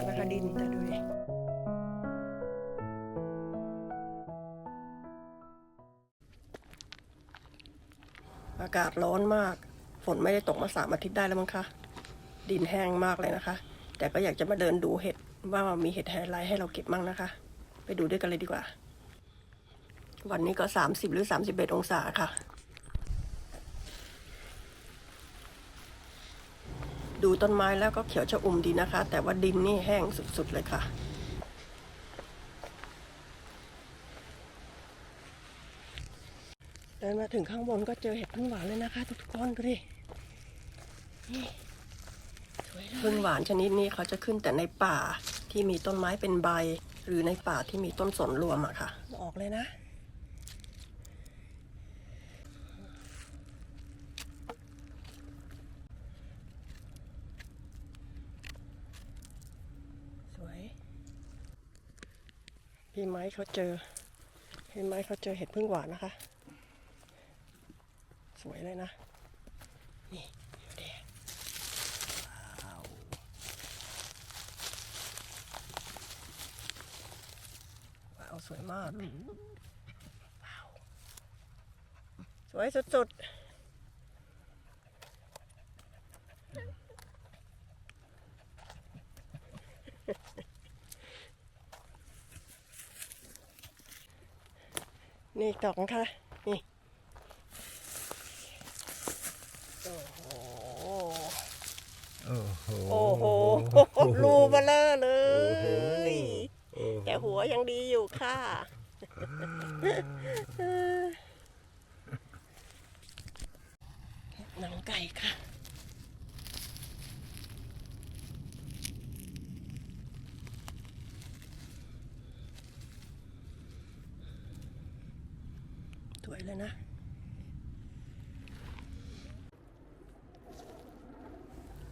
ากนะคะดินแต่ดูดิอากาศร้อนมาก ฝนไม่ได้ตกมาสามอาทิตย์ได้แล้วมั้งคะ ดินแห้งมากเลยนะคะ แต่ก็อยากจะมาเดินดูเห็ดว่ามีเห็ดอะไรให้เราเก็บมั่งนะคะ ไปดูด้วยกันเลยดีกว่า วันนี้ก็สามสิบหรือสามสิบเอ็ดองศาค่ะ ดูต้นไม้แล้วก็เขียวชะอุ่มดีนะคะ แต่ว่าดินนี่แห้งสุดๆเลยค่ะเดินมาถึงข้างบนก็เจอเห็ดพึ่งหวานเลยนะคะ ทุกคนดูดิพึ่งหวานชนิดนี้เขาจะขึ้นแต่ในป่าที่มีต้นไม้เป็นใบ หรือในป่าที่มีต้นสนรวมอะค่ะ ออกเลยนะ สวย พี่ไม้เขาเจอ พี่ไม้เขาเจอเห็ดพึ่งหวานนะคะ สวยเลยนะ นี่ดูดิว้าวว้าวสวยมากว้าวสวยสุดๆ นี่อีกดอกนะคะนี่ โอ้โห โอ้โหโอ้โห รูเบลอเลยแต่หัวยังดีอยู่ค่ะ หนังไก่ค่ะ วยเลยนะ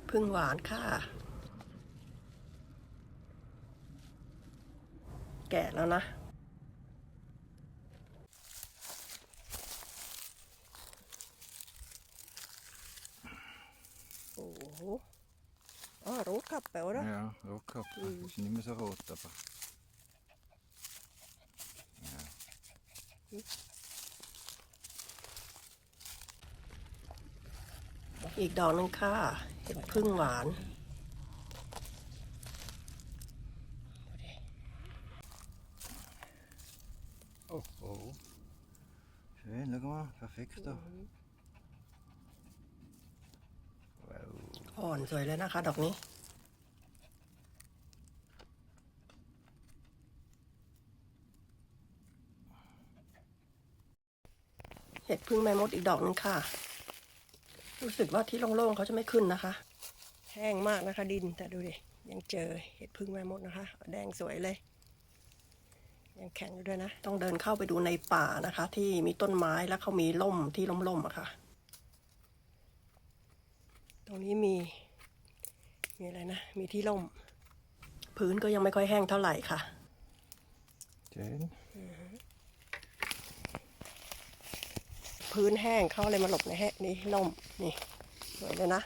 พึ่งหวานค่ะ แก่แล้วนะโอ้โหอ๋อรู้ขับแปลว่า Ja, råkappa. Ikke nimme så råtappa. อีกดอกหนึงค่ะ เห็ดพึ่งหวาน Oh, oh. Schön, schau mal. Perfekt da. Wow. อ่อนสวยเลยนะคะ ดอกนี้เห็ดพึ่งแม่มดอีกดอกหนึงค่ะ รู้สึกว่าที่โล่งๆเขาจะไม่ขึ้นนะคะ แห้งมากนะคะดินแต่ดูดิยังเจอเห็ดพึ่งแม่มดนะคะ แดงสวยเลย ยังแข็งอยู่ด้วยนะ ต้องเดินเข้าไปดูในป่านะคะ ที่มีต้นไม้แล้วเขามีร่มที่ร่มๆอะค่ะ ตรงนี้มี มีอะไรนะ มีที่ร่ม พื้นก็ยังไม่ค่อยแห้งเท่าไหร่ค่ะ Schön. พื้นแห้งเขาเลยมาหลบในแห้งนี่ร่มนี่สวยเลยนะ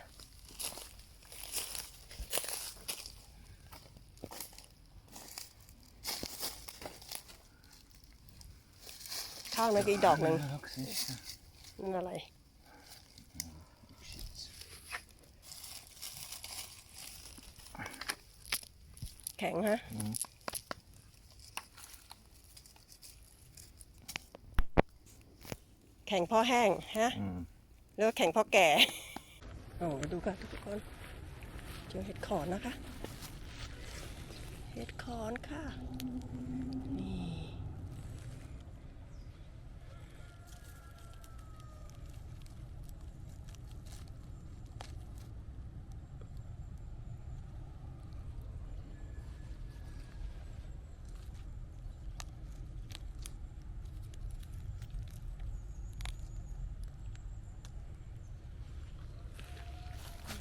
ข้างนั้นก็อีกดอกหนึ่งนั่นอะไร แข็งฮะ อืม แข็งเพราะแห้งฮะ Mm. หรือว่าแข็งเพราะแก่โอ้ดูค่ะทุกคนเจอเห็ดขอนนะคะ เห็ดขอนค่ะ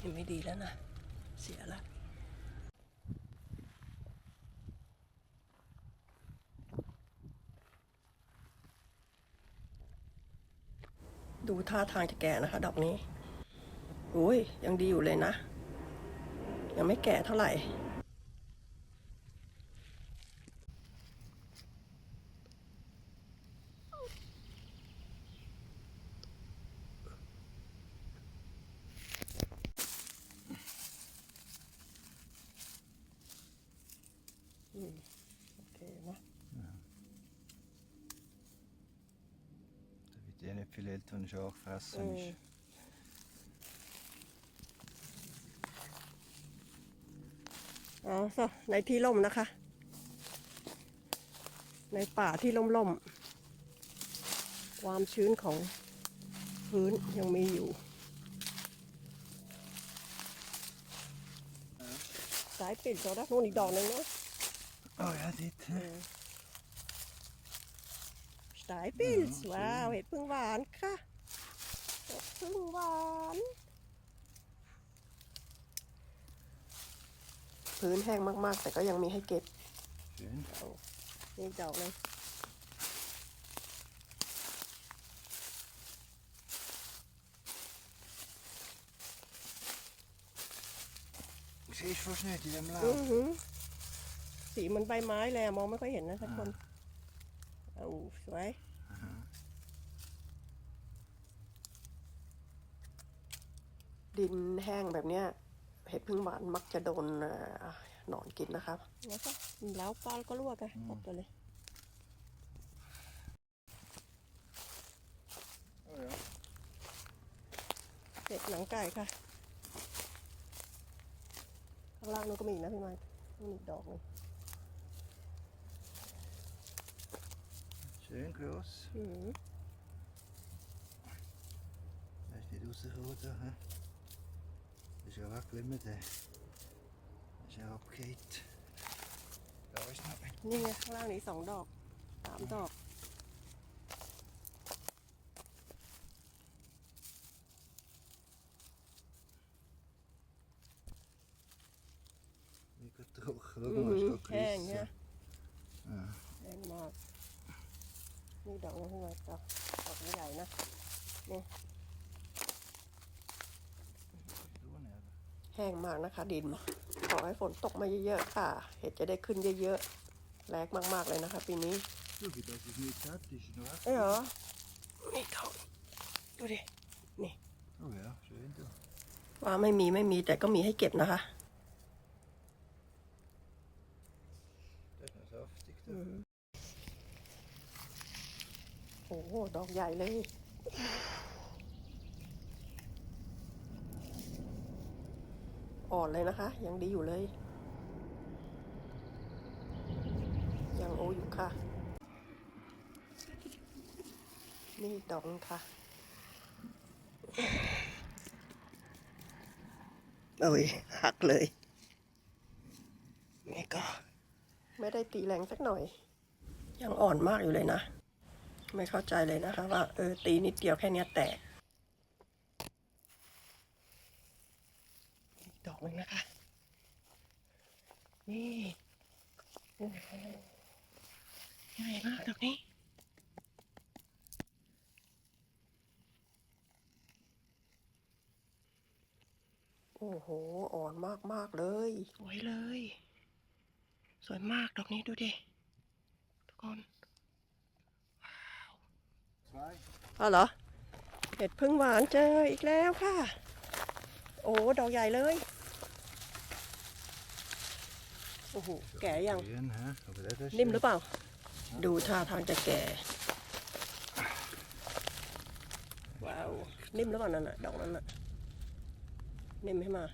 นี่นี่ไม่ดีแล้วนะ เสียละดูท่าทางจะแก่นะคะ ดอกนี้อุ้ย ยังดีอยู่เลยนะ ยังไม่แก่เท่าไหร่ Die är nicht viel älter und schon auch fressen Mm. ist. อ๋อ so ในที่ร่มนะคะ ในป่าที่ร่มๆ ความชื้นของพื้นยังมีอยู่ สายปิดเขาได้นู่นอีกดอกหนึ่งนะ Oh ja, dit. hè. สายปิดว้าวเห็ดพึ่งหวานค่ะเห็ดพึ่งหวานพื้นแห้งมาก ๆ แต่ก็ยังมีให้เก็บ Schön. เอานี่อีกดอกหนึง Siehst du fast nicht in dem อือ Laub. หือสีเหมันใบไม้เลยอะมองไม่ค่อยเห็นนะทุกคน เอาสวยดินแห้งแบบเนี้ยเห็ดพึ่งหวานมักจะโดนเอ่อหนอนกินนะครับ แล้วก็แล้วปลาก็ลวกไงหมดเลย Oh ja. เห็ดหนังไก่ค่ะ ข้างล่างนู้นก็มีอีกนะพี่ไม้นี่อีกดอกหนึง Schön groß. อือหือ Da ist nicht rausgekommen da. hä? Das ist ja weggelimmt. Das ist ja abgehakt. Da ist noch ein. นี่ไงข้างล่างนี้สองดอกสามดอก Mega trocken. อื Schau อ mal, หือ ist da แห้งเนี่ย gerissen. Ja. แห้งมาก นี่ดอกนึงพี่ไม้ดอกดอกใหญ่ๆนะ Du nicht. แห้งมากนะคะดิน ขอให้ฝนตกมาเยอะๆค่ะ เห็ดจะได้ขึ้นเยอะๆแรงมากๆเลยนะคะ ปีนี้ Du, wie das ist nicht satt, ist noch เอ้ยเหรอนี่เขาดูดิ Oh ja, schön du. ว่าไม่มีไม่มีแต่ก็มีให้เก็บนะคะ Das ist noch saftig โอ้โห ดอกใหญ่เลย อ่อนเลยนะคะ ยังดีอยู่เลย ยังโออยู่ค่ะ นี่ดอกค่ะ เอ้ย หักเลยนี่ก็ ไม่ได้ตีแรงสักหน่อย ยังอ่อนมากอยู่เลยนะ ไม่เข้าใจเลยนะคะ ว่าเออตีนิดเดียวแค่เนี้ยแตกดอกหนึ่งนะคะ นี่โอ้โหใหญ่มากดอกนี้โอ้โห อ่อนมากมากเลย สวยเลย สวยมาก ดอกนี้ดูดิ ทุกคน อ๋อเหรอ เห็ดพึ่งหวานเจออีกแล้วค่ะ โอ้ ดอกใหญ่เลย โอ้โห แก่ยัง นิ่มหรือเปล่า ดูท่าทางจะแก่ ว้าว นิ่มหรือเปล่านั่นน่ะ ดอกนั้นน่ะ นิ่มให้มา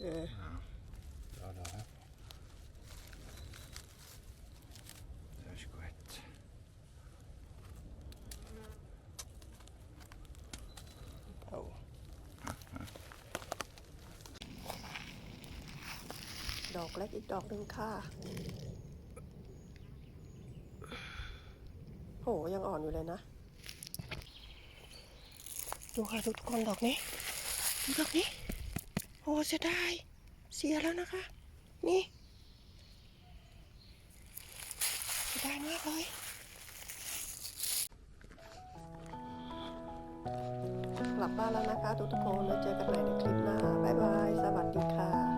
เออ Ja, da, hä? Das ist gut. เอาด อกเล็กอีกดอกหนึ่งค่ะ โห ยังอ่อนอยู่เลยนะ ดูค่ะทุกคนดอกนี้ดูดอกนี้ โอ้เสียดาย เสียแล้วนะคะ นี่เสียดายมากเลยกลับบ้านแล้วนะคะทุกๆคนแล้วเจอกันใหม่ในคลิปหน้าบายบาย สวัสดีค่ะ